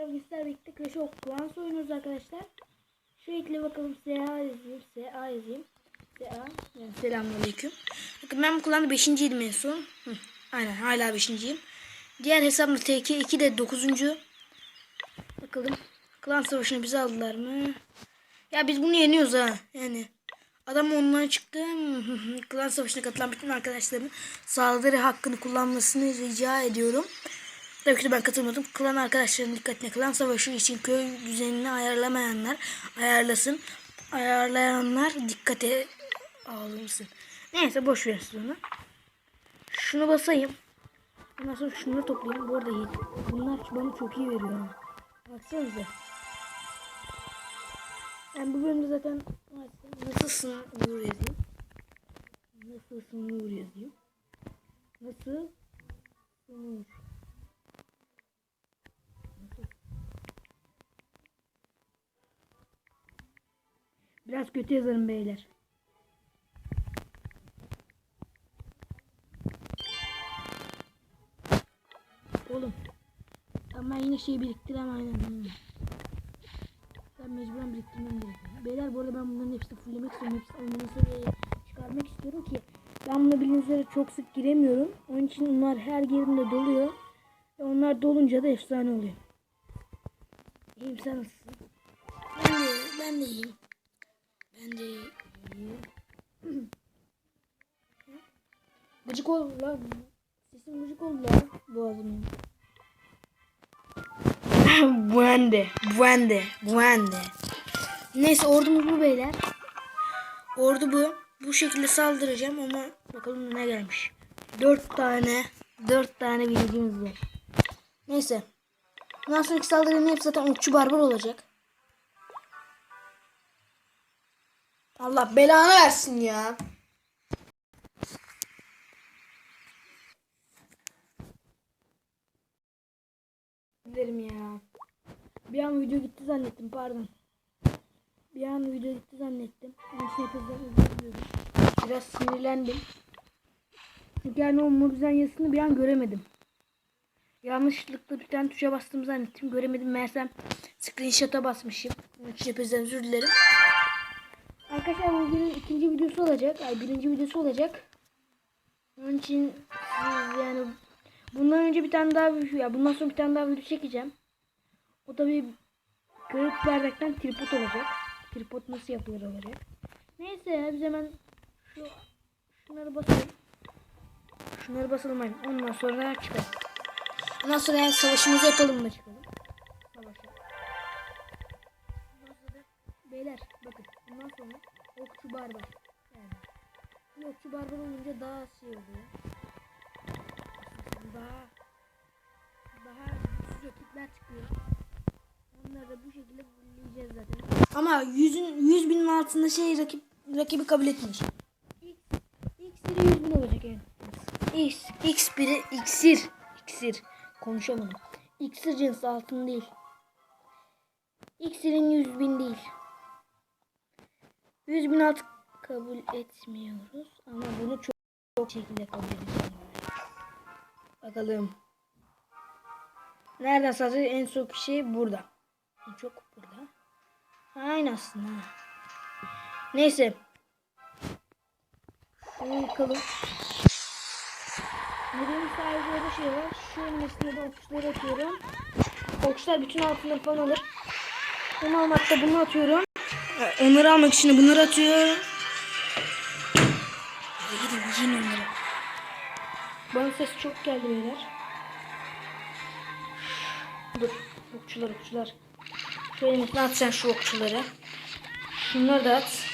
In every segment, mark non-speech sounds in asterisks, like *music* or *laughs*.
Merhaba gençler birlikte of Clans oynuyoruz arkadaşlar. Ekle bakalım SA yazayım. SA yazayım. SA. Yani selamünaleyküm. Bakın ben bu klanda 5.ydim en son. Hı, aynen hala 5.yim. Diğer hesabımda TK2 de 9. Bakalım. Klan savaşını bize aldılar mı? Ya biz bunu yeniyoruz ha. Yani adam ondan çıktı. Klan savaşına katılan bütün arkadaşlarımın saldırı hakkını kullanmasını rica ediyorum. Tabii ki ben katılmadım. Klan arkadaşlarının dikkatine klan savaşı için köy düzenini ayarlamayanlar ayarlasın. Ayarlayanlar dikkate almışsın. Neyse boş ver onu. Şunu basayım. Ondan sonra şunları toplayayım. Bu arada. Bunlar bana çok iyi veriyor. ha. Baksanıza. Ben bu bölümde zaten nasılsın Uğur yazayım. Nasılsın Uğur yazayım. Nasıl Uğur. Biraz kötü yazarım beyler. Oğlum. Ama yine şey biriktirem aynen. Ben mecburen biriktirmem gerekiyor. Beyler bu arada ben bunların hepsini fulllemek istiyorum. Hepsini oyunun seviyeye çıkarmak istiyorum ki. Ben buna bildiğiniz çok sık giremiyorum. Onun için onlar her yerimde doluyor. Ve onlar dolunca da efsane oluyor. İyiyim sen nasılsın? Ben de, ben de iyiyim. Ben de gıcık oldu lan. Sesim gıcık oldu lan. Boğazım. *laughs* Buende, buende, buende. Neyse ordumuz bu beyler. Ordu bu. Bu şekilde saldıracağım ama bakalım ne gelmiş. Dört tane, dört tane bilgimiz var. Neyse. Bundan sonraki saldırının hepsi zaten okçu barbar olacak. Allah belanı versin ya. Derim ya. Bir an video gitti zannettim pardon. Bir an video gitti zannettim. Hepinizden özür diliyorum. Biraz sinirlendim. Çünkü yani o mobizen yazısını bir an göremedim. Yanlışlıkla bir tane tuşa bastım zannettim. Göremedim. Meğersem screenshot'a basmışım. Hepinizden özür dilerim. Arkadaşlar bugünün ikinci videosu olacak. Ay birinci videosu olacak. Onun için yani bundan önce bir tane daha ya bundan sonra bir tane daha video çekeceğim. O da bir kırık bardaktan tripod olacak. Tripod nasıl yapılır olacak. Neyse biz hemen şu şunları basalım. Şunları basalım hani. Ondan sonra çıkalım. Ondan sonra yani savaşımızı yapalım da çıkalım. Savaşa. Ondan sonra beyler bakın bundan sonra okçu barbar. Yani bu okçu barbar olunca daha şey oluyor. Daha daha güçsüz rakipler çıkıyor. Onları da bu şekilde bulleyeceğiz zaten. Ama yüzün yüz binin altında şey rakip rakibi kabul etmiş. X X'leri 100 bin olacak yani. X X biri iksir iksir konuşamadım. İksir cinsi altın değil. İksirin 100 bin değil. 100 bin altı kabul etmiyoruz ama bunu çok, çok şekilde kabul edeceğim. Bakalım. Nereden sadece en çok şey burada. En çok burada. Aynı. Neyse. Şunu yıkalım. Buranın sadece öyle şey var. Şu üstüne de okçuları atıyorum. Okçular bütün altınları falan alır. Bunu almakta bunu atıyorum. Onları almak için bunları atıyorum. Hadi gidin yiyin onları. Bana ses çok geldi beyler. Dur. Okçular okçular. Şöyle eline at şu okçuları. Şunları da at.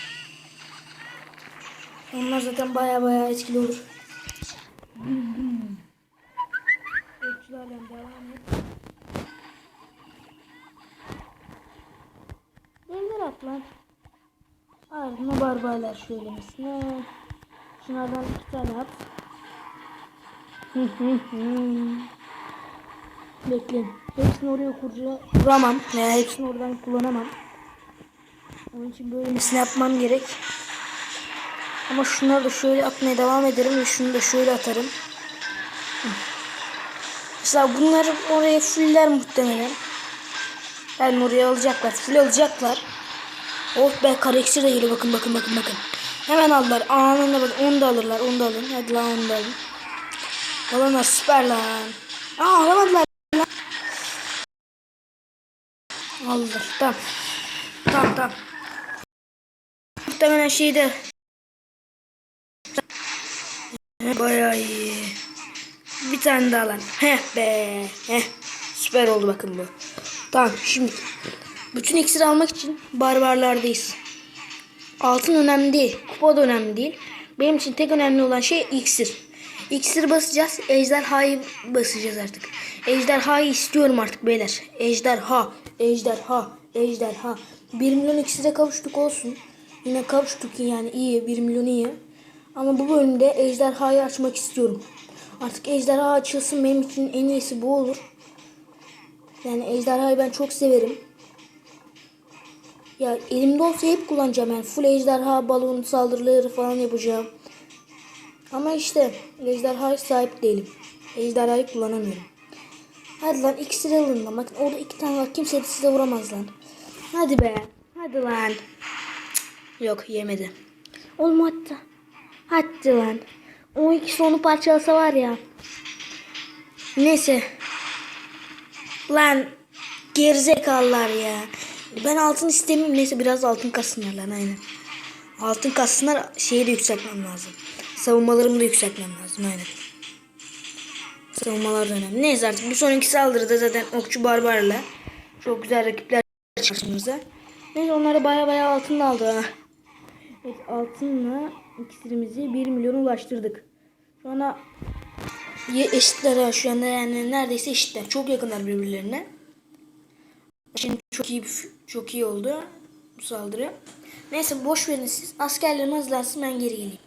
Onlar zaten baya baya etkili olur. Okçularla devam et. Neler at lan? Ardına barbarlar şöyle mesela. Şunlardan iki tane at. *laughs* Bekleyin. Hepsini oraya kurca kuramam. Veya hepsini oradan kullanamam. Onun için böylesini yapmam gerek. Ama şunları da şöyle atmaya devam ederim ve şunu da şöyle atarım. Mesela bunları oraya fuller muhtemelen. Ben oraya alacaklar. Full alacaklar. Oh be kareksir de geliyor. Bakın bakın bakın bakın. Hemen aldılar. Anında bakın. Onu da alırlar. Onu da alın. Hadi lan onu da alın. Alanlar süper lan. Aa alamadılar lan. Aldılar. Tamam. Tamam tamam. Muhtemelen şeyde Bayağı iyi. Bir tane daha lan. Heh be. Heh. Süper oldu bakın bu. Tamam şimdi. Bütün iksiri almak için barbarlardayız. Altın önemli değil. Kupa da önemli değil. Benim için tek önemli olan şey iksir. İksir basacağız. Ejderhayı basacağız artık. Ejderhayı istiyorum artık beyler. Ejderha. Ejderha. Ejderha. 1 milyon iksire kavuştuk olsun. Yine kavuştuk yani iyi. 1 milyon iyi. Ama bu bölümde ejderhayı açmak istiyorum. Artık ejderha açılsın benim için en iyisi bu olur. Yani ejderhayı ben çok severim. Ya elimde olsa hep kullanacağım yani full ejderha balon saldırıları falan yapacağım. Ama işte ejderhaya sahip değilim. Ejderhayı kullanamıyorum. Hadi lan iksir alın lan. Bakın orada iki tane var. Kimse de size vuramaz lan. Hadi be. Hadi lan. Yok yemedi. Oğlum hatta. Hadi lan. O ikisi onu parçalasa var ya. Neyse. Lan gerizekalılar ya. Ben altın istemiyorum. Neyse biraz altın kassınlar lan aynen. Altın kassınlar şeyi de yükseltmem lazım. Savunmalarımı da yükseltmem lazım aynen. Savunmalar da önemli. Neyse artık bir sonraki saldırıda zaten okçu barbarla çok güzel rakipler karşımıza. Neyse onlara baya baya altın aldı ha. Evet altınla iksirimizi 1 milyona ulaştırdık. Şu anda eşitler ha şu anda yani neredeyse eşitler. Çok yakınlar birbirlerine. Şimdi çok iyi çok iyi oldu bu saldırı. Neyse boş verin siz. Askerlerim hazırlansın ben geri geleyim.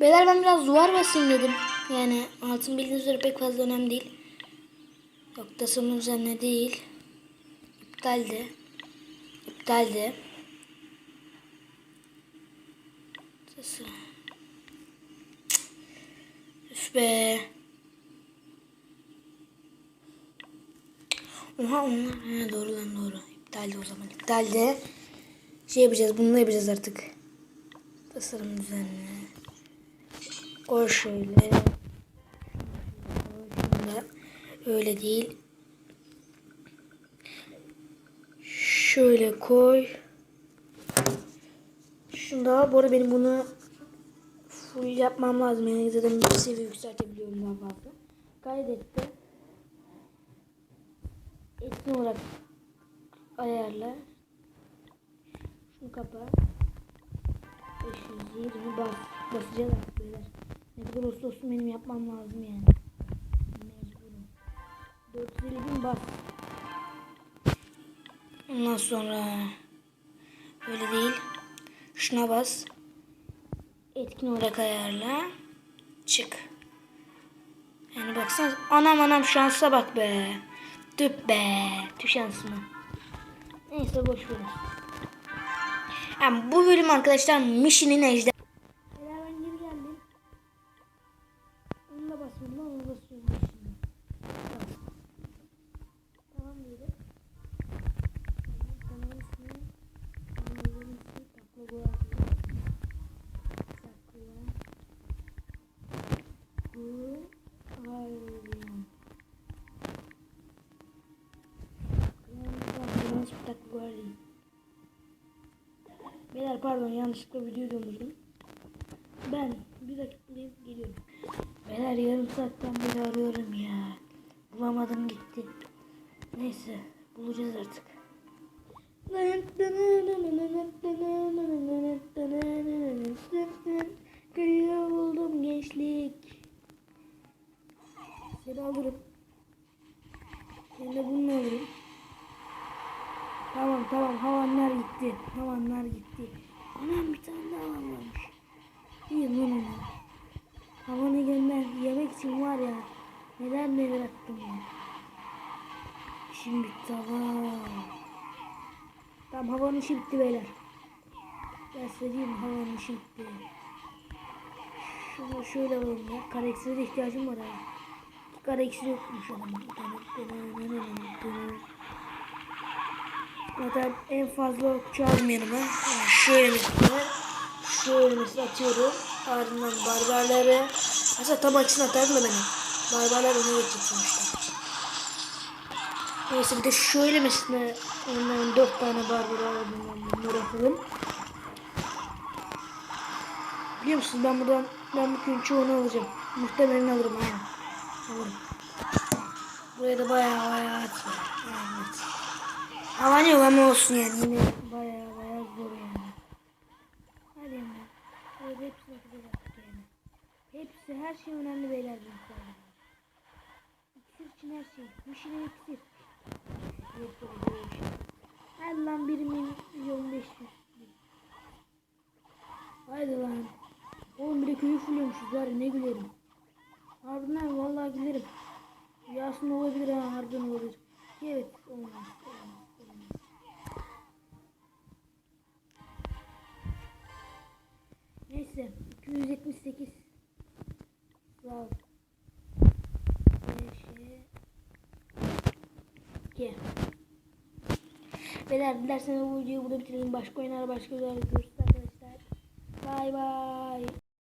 Beyler ben biraz duvar basayım dedim. Yani altın bildiğiniz üzere pek fazla önemli değil. Yok tasarım üzerine değil. İptal de. İptal de. Tasarım. Üf be. Doğru lan doğru. İptal de o zaman. İptal de. Şey yapacağız. Bunu da yapacağız artık. Tasarım düzenli. Koy şöyle. Öyle değil. Şöyle koy. Şunda bu arada benim bunu full yapmam lazım. Yani zaten bir seviye yükseltebiliyorum daha fazla. Kaydetti. Etkin olarak ayarla. Şunu kapa. 520 bas. Basacağız artık beyler. Ne kadar olsa olsun benim yapmam lazım yani. Mecburum. 450 bin bas. Ondan sonra öyle değil. Şuna bas. Etkin olarak ayarla. Çık. Yani baksana. Anam anam şansa bak be. Tüp be. Tüh şansıma. Neyse boş ver. Yani bu bölüm arkadaşlar Mission'in ejder. Beyler ben geri. Onu da basıyorum onu basıyorum şimdi. Bak. Pardon yanlışlıkla video döndürdüm. Ben bir dakikayı geliyorum. Beyler yarım saatten beri arıyorum ya. Bulamadım gitti. Neyse bulacağız artık. Kıyı buldum gençlik. Seni alırım. Seni de bununla. Tamam tamam havanlar gitti. Havanlar gitti. Anam bir tane daha varmış. İyi lan onu. Havanı gönder. Yemek için var ya. Neler neler attım ya. Bitti hava. Tamam havanın işi bitti beyler. Ben size diyeyim havanın işi bitti. Şunu şöyle alalım ya. De ihtiyacım var ha. Kareksir yokmuş adamın. Zaten en fazla okçu aldım yanıma. Yani şöyle mesela. Şöyle mesela atıyorum. Ardından barbarları. Aslında tam açısını atardım da benim. Barbarlar öne geçecek sonuçta. Neyse bir de şöyle mesela onların dört tane barbar aldım. Bunları atalım. Biliyor musun ben buradan ben bugün çoğunu alacağım. Muhtemelen alırım ha. Alırım. Buraya da bayağı bayağı at var. Evet. Ama yok ama olsun yani yine bayağı bayağı zor yani. Hadi ama. Evet hepsini atacağız artık yani. Hepsi her şey önemli beyler bu hikayede. İksir için her şey. Müşine iksir. Böyle bir lan 1 milyon 500. Haydi lan. Oğlum bir de köyü fulluyormuşuz var ne gülerim. Harbiden vallahi gülerim. Yasin olabilir ha harbiden olabilir. Evet olmaz. Neyse 278 Sağ ol. Beşe İki. Beyler dilerseniz bu videoyu burada bitirelim. Başka oyunlar başka videolar görüşürüz arkadaşlar. Bay bay.